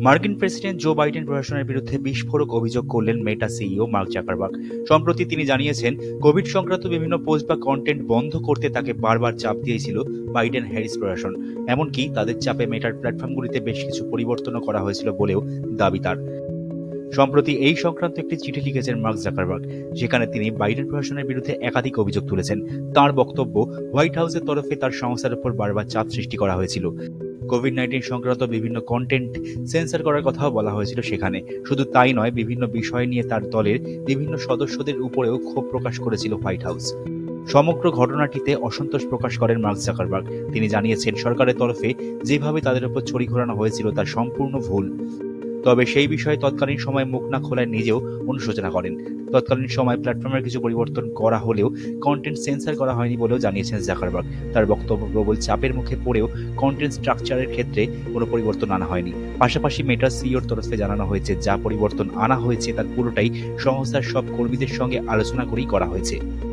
মার্কিন president Joe Biden প্রশাসনের বিরুদ্ধে বিস্ফোরক অভিযোগ করলেন মেটা সিইও মার্ক জাকারবার্গ। সম্প্রতি তিনি জানিয়েছেন, কোভিড সংক্রান্ত বিভিন্ন পোস্ট বা কন্টেন্ট বন্ধ করতে তাকে বারবার চাপ দিয়েছিল বাইডেন হ্যারিস প্রশাসন। এমনকি তাদের চাপে মেটার প্ল্যাটফর্মগুলিতে বেশ কিছু পরিবর্তনও করা হয়েছিল বলেও দাবি তার। সম্প্রতি এই সংক্রান্ত একটি চিঠি লিখেছেন মার্ক জাকারবার্গ, যেখানে তিনি বাইডেন প্রশাসনের বিরুদ্ধে একাধিক অভিযোগ তুলেছেন। তার বক্তব্য, হোয়াইট হাউসের তরফে তার সংস্থার উপর বারবার চাপ সৃষ্টি করা হয়েছিল। কোভিড নাইন্টিন সংক্রান্ত বিভিন্ন কন্টেন্ট সেন্সার করার কথাও বলা হয়েছিল সেখানে। শুধু তাই নয়, বিভিন্ন বিষয় নিয়ে তার দলের বিভিন্ন সদস্যদের উপরেও ক্ষোভ প্রকাশ করেছিল হোয়াইট হাউস সমগ্র ঘটনাটিতে অসন্তোষ প্রকাশ করেন মার্ক জাকারবার্গ তিনি জানিয়েছেন, সরকারের তরফে যেভাবে তাদের উপর ছড়ি ঘোরানো হয়েছিল তা সম্পূর্ণ ভুল। তবে সেই বিষয়ে তৎকালীন সময় মুখ না খোলায় নিজেও অনুশোচনা করেন। তৎকালীন সময় প্ল্যাটফর্মের কিছু পরিবর্তন করা হলেও কন্টেন্ট সেন্সর করা হয়নি বলেও জানিয়েছেন জাকারবার্গ। তার বক্তব্য প্রবল চাপের মুখে পড়েও কন্টেন্ট স্ট্রাকচারের ক্ষেত্রে কোনো পরিবর্তন আনা হয়নি। পাশাপাশি মেটার সিইওর তরফে জানানো হয়েছে, যা পরিবর্তন আনা হয়েছে তার পুরোটাই সংস্থার সব কর্মীদের সঙ্গে আলোচনা করেই করা হয়েছে।